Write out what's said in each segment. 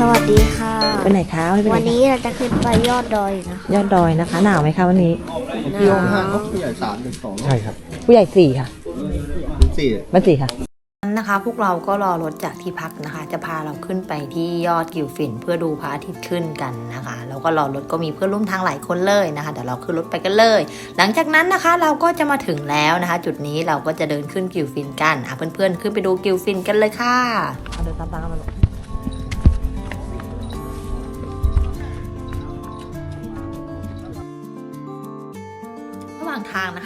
สวัสดีค่ะ ไปไหนคะวันนี้ไปไหวันนนี้เราจะขึ้นไปยอดดอยนะคะยอดดอยนะคะ หนาวไหมคะวันนี้พี่โองห้าเขาผู้ใหญ่สามหนึ่งสองใช่ครับ ผู้ใหญ่สี่ค่ะสี่มันสี่ค่ะนะคะพวกเราก็รอรถจากที่พักนะคะ จะพาเราขึ้นไปที่ยอดกิวฝิ่นเพื่อดูพระอาทิตย์ขึ้นกันนะคะแล้วก็รอรถก็มีเพื่อนร่วมทางหลายคนเลยนะคะเดี๋ยวเราขึ้นรถไปกันเลย หลังจากนั้นนะคะเราก็จะมาถึงแล้วนะคะ จุดนี้เราก็จะเดินขึ้นกิวฝิ่นกันอะเพื่อนๆขึ้นไปดูกิวฝิ่นกันเลยค่ะเอาเดินตามๆกันมา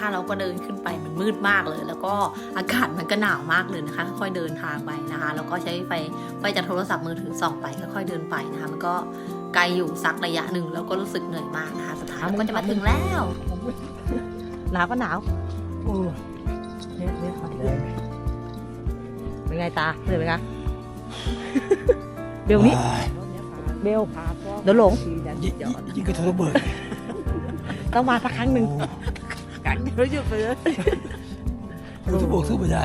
นะคะ เราก็เดินขึ้นไปมันมืดมากเลย แล้วก็อากาศมันก็หนาวมากเลยนะคะ ค่อยๆเดินทางไปนะคะ แล้วก็ใช้ไฟไฟจากโทรศัพท์มือถือส่องไปค่อยๆเดินไปนะคะ มันก็ไกลอยู่สักระยะหนึ่งแล้วก็รู้สึกเหนื่อยมากนะคะสุดท้ายเราก็จะมาถึงแล้วหนาวก็หนาวโอ้เนี่ยเนี่ยมาถึงเป็นไงตาเหนื่อยไหมคะเบลนี่เบลเดี๋ยวหลงยิงกระทะระเบิดต้องมาสักครั้งหนึ่ง ครั้งเดียวหยุดไปเลยเราจะบอกสู้ไม่ได้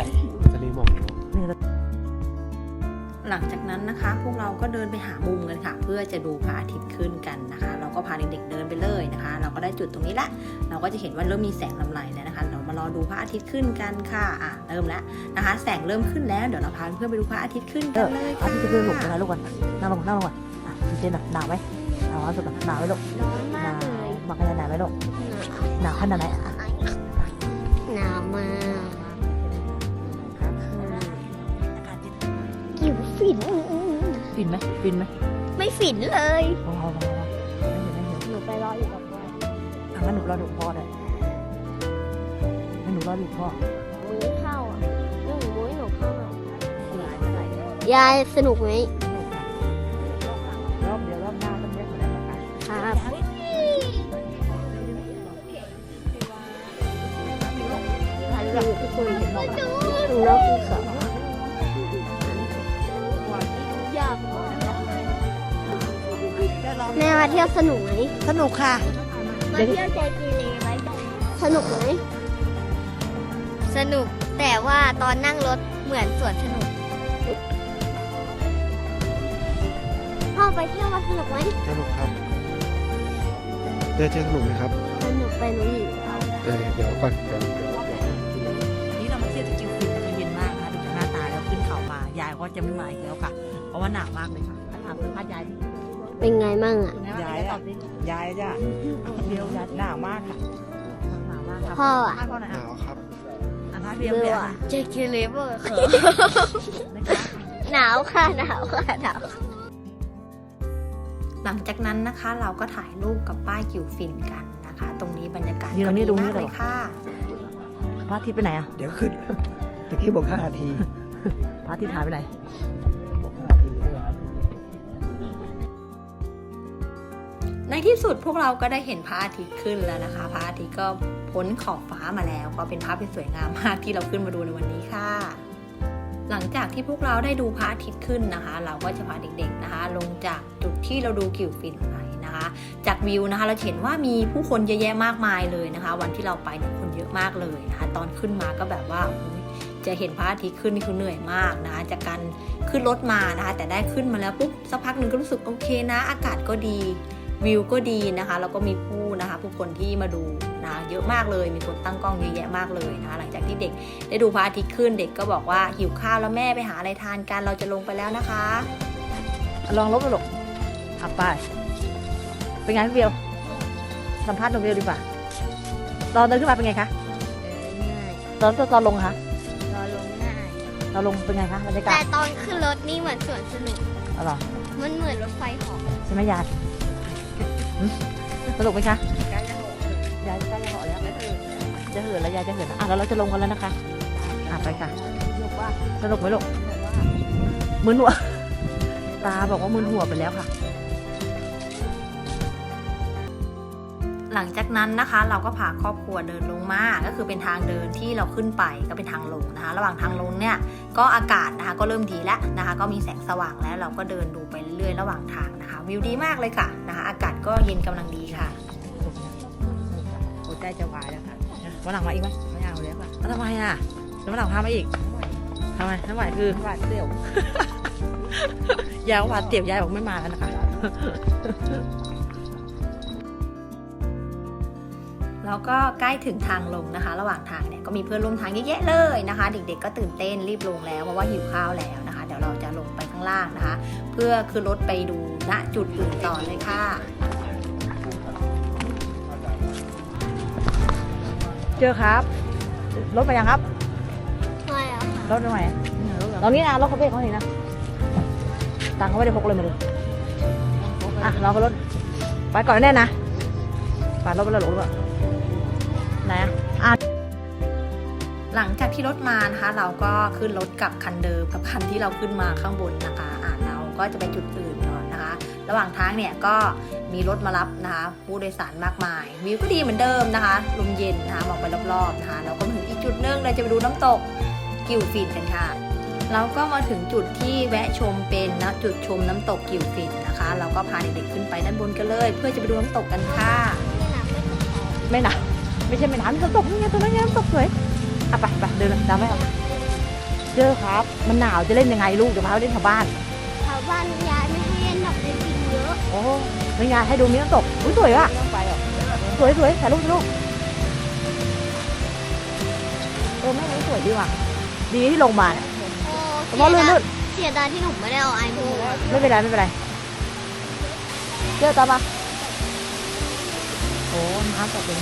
หลังจากนั้นนะคะ พวกเราก็เดินไปหามุมกันค่ะ เพื่อจะดูพระอาทิตย์ขึ้นกันนะคะ เราก็พาเด็กๆเดินไปเลยนะคะ เราก็ได้จุดตรงนี้ละ เราก็จะเห็นว่าเริ่มมีแสงลำไรแล้วนะคะ เรามารอดูพระอาทิตย์ขึ้นกันค่ะอะเริ่มแล้วนะคะ แสงเริ่มขึ้นแล้วเดี๋ยวเราพาเพื่อนไปดูพระอาทิตย์ขึ้นเอกันอเลยเอาค่ะที่จะเดินหลงไปนะลูกก่อนนั่งลงนั่งลงก่อนอะพี่เจนอะหนาวไหมหนาวสุดอะหนาวไหมลูกร้อนมากเลยหนาวขนาดไหนไหมลูกหนาวขนาดไหนอะ หนาวมากกิวฝิน ฟินไหมฟินไหมไม่ฝินเลย ว้าวว้าวว้าวไม่เห็นไม่เห็นหนูไปรออยู่กับพ่ออะงั้นหนูรอดูพ่อเลยงั้นหนูรอดูพ่อมุ้ยเข้าอะหนูมุ้ยหนูเข้าอะยายสนุกไหม พันกทุกคนเห็นบอกนูรอบที่สองยากแม่มาเที่ยวสนุกไหมสนุกค่ะ มาเที่ยวใจกีเลไหมสนุกไหมสนุกแต่ว่าตอนนั่งรถเหมือนสวนสนุกพ่อไปเที่ยวมาสนุกไหมสนุกครับเจอเจอสนุกไหมครับสนุกไปหนูอีกเออเดี๋ยวก่อนเดี๋ยว ยายก็จะไม่มาอีกแล้วค่ะ เพราะว่าหนาวมากเลยค่ะถามเพื่อนพาดยายดิเป็นไงมั่งอะ ยายตอบดิยายจ้ะเดียวยายหนาวมากค่ะหนาวมากค่ะพ่ออะพาดพ่อหน่อยหอะนาวครับอะพาดเดียวเบเดีลยวอะใจกีเลเวอร์ค่ะ นะคะ หนาวค่ะหนาวค่ะหนาว หลังจากนั้นนะคะเราก็ถ่ายรูปกับป้ายกิวฟินกันนะคะ ตรงนี้บรรยากาศนี่เราก็นี่ดีดูมานี่กเลเลยยค่ะ พระอาทิตย์ไปไหนอะ เดี๋ยวขึ้นตะกี้บอกห้านาที พระอาทิตย์หายไปไหนในที่สุดพวกเราก็ได้เห็นพระอาทิตย์ขึ้นแล้วนะคะ พระอาทิตย์ก็พ้นขอบฟ้ามาแล้ว ก็เป็นภาพที่สวยงามมากที่เราขึ้นมาดูในวันนี้ค่ะ หลังจากที่พวกเราได้ดูพระอาทิตย์ขึ้นนะคะ เราก็จะพาเด็กๆนะคะ ลงจากจุดที่เราดูกิวฟินไปนะคะ จากวิวนะคะเราเห็นว่ามีผู้คนเยอะแยะมากมายเลยนะคะ วันที่เราไปเนี่ยคนเยอะมากเลยนะคะ ตอนขึ้นมาก็แบบว่าอุ๊ย จะเห็นพระอาทิตย์ขึ้นนี่คือเหนื่อยมากนะคะจากการขึ้นรถมานะคะ แต่ได้ขึ้นมาแล้วปุ๊บสักพักหนึ่งก็รู้สึกโอเคนะ อากาศก็ดีวิวก็ดีนะคะแล้วก็มีผู้นะคะผู้คนที่มาดูนะเยอะมากเลยมีคนตั้งกล้องเยอะแยะมากเลยนะคะหลังจากที่เด็กได้ดูพระอาทิตย์ขึ้นเด็กก็บอกว่าหิวข้าวแล้วแม่ไปหาอะไรทานกันเราจะลงไปแล้วนะคะ ลองลบไปลูกอะไปเป็นไงพี่เบลสัมภาษณ์น้องเบลดีกว่าตอนเดินขึ้นมาเป็นไงคะง่ายตอนตอนลงคะรอลงง่าย ตอนลงเป็นไงคะบรรยากาแต่ศตอนขึ้นรถนี่เหมือนสวนสนุกอ๋อเหรอมันเหมือนรถไฟเหอกใช่ไหมยายหึสนุกไหมคะยายใกล้จะเหาะแล้วจะเหินแล้วยายจะเหินแล้วอะแล้วเราจะลงกันแล้วนะคะอะไปค่ะสนุกว่าสนุกไหมลูกมึนหัว ตาบอกว่ามึนหัวไปแล้วค่ะ หลังจากนั้นนะคะ เราก็พาครอบครัวเดินลงมา ก็คือเป็นทางเดินที่เราขึ้นไปก็เป็นทางลงนะคะ ระหว่างทางลงเนี่ยก็อากาศนะคะก็เริ่มดีแล้วนะคะ ก็มีแสงสว่างแล้วเราก็เดินดูไปเรื่อยๆ ระหว่างทางนะคะ วิวดีมากเลยค่ะนะคะ อากาศก็เย็นกำลังดีค่ะหัวใจจะวายแล้วค่ะวันหลังมาอีกไหมไม่เอาแล้วค่ะแล้วทำไมอะแล้ววันหลังพามาอีกทำไมน้ำไหวคือหวาดเสียวยายก็หวาดเสียวยายบอกไม่มาแล้วนะคะ แล้วก็ใกล้ถึงทางลงนะคะ ระหว่างทางเนี่ยก็มีเพื่อนร่วมทางเยอะแยะเลยนะคะ เด็กๆก็ตื่นเต้นรีบลงแล้วเพราะว่าหิวข้าวแล้วนะคะ เดี๋ยวเราจะลงไปข้างล่างนะคะ เพื่อขึ้นรถไปดูณจุดอื่นต่อเลยค่ะ เจอครับ รถมายังครับไม่อะรถมาไหนตอนนี้นะรถเขาเบรกเขาเห็นนะตังค์เขาไม่ได้พกเลยมาดูอะเราก็รถไปก่อนแน่นะไปรถไปแล้วหลงหรือเปล่าไห นอะอะหลังจากที่รถมานะคะ เราก็ขึ้นรถกับคันเดิมกับคันที่เราขึ้นมาข้างบนนะคะอ่าเราก็จะไปจุดอื่นก่อนนะคะ ระหว่างทางเนี่ยก็มีรถมารับนะคะ ผู้โดยสารมากมายวิวก็ดีเหมือนเดิมนะคะลมเย็นนะคะมองไปรอบๆนะคะเราก็มาถึงอีกจุดหนึงเราจะไปดูน้ำตกกิวฟินกันค่ะเราก็มาถึงจุดที่แวะชมเป็นนะจุดชมน้ำตกกิวฟินนะคะ เราก็พาเด็กๆขึ้นไปด้านบนกันเลย เพื่อจะไปดูน้ำตกกันค่ะ ไม่หนาว ไม่ใช่ไม่หนาวนี่น้ำตกนี่ไงตรงนั้นไงน้ำตกสวยอะไปไปเดินตามไปเอาเจอครับ มันหนาวจะเล่นยังไงลูกเดี๋ยวพาไปเล่นแถวบ้านชาวบ้านยายไม่ให้เล่นดอกเล่นจริงเยอะโอ้เป็นไงให้ดูมีน้ำตกอุ้ยสวยว่ะสวยสวยถ่ายรูปถ่ายรูปเออแม่งสวยดีว่ะดีที่ลงมาเนี่ยโอ้เพราะลื่นลื่นเสียดายที่หนูไม่ได้เอาไอโฟนไม่เป็นไรไม่เป็นไรเจอตามมาโอ้น้ำตกเลย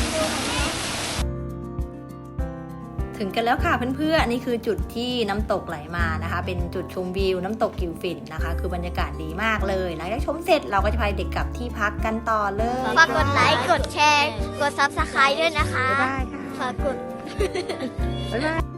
ถึงกันแล้วค่ะเพื่อนๆนี่คือจุดที่น้ำตกไหลมานะคะ เป็นจุดชมวิวน้ำตกกิวฟินนะคะ คือบรรยากาศดีมากเลย หลังจากชมเสร็จเราก็จะพาเด็กกลับที่พักกันต่อเลยฝากกดไลค์ กดแชร์ กดซับสไครต์ด้วยนะคะ บ๊ายบายค่ะฝากกด บ๊ายบาย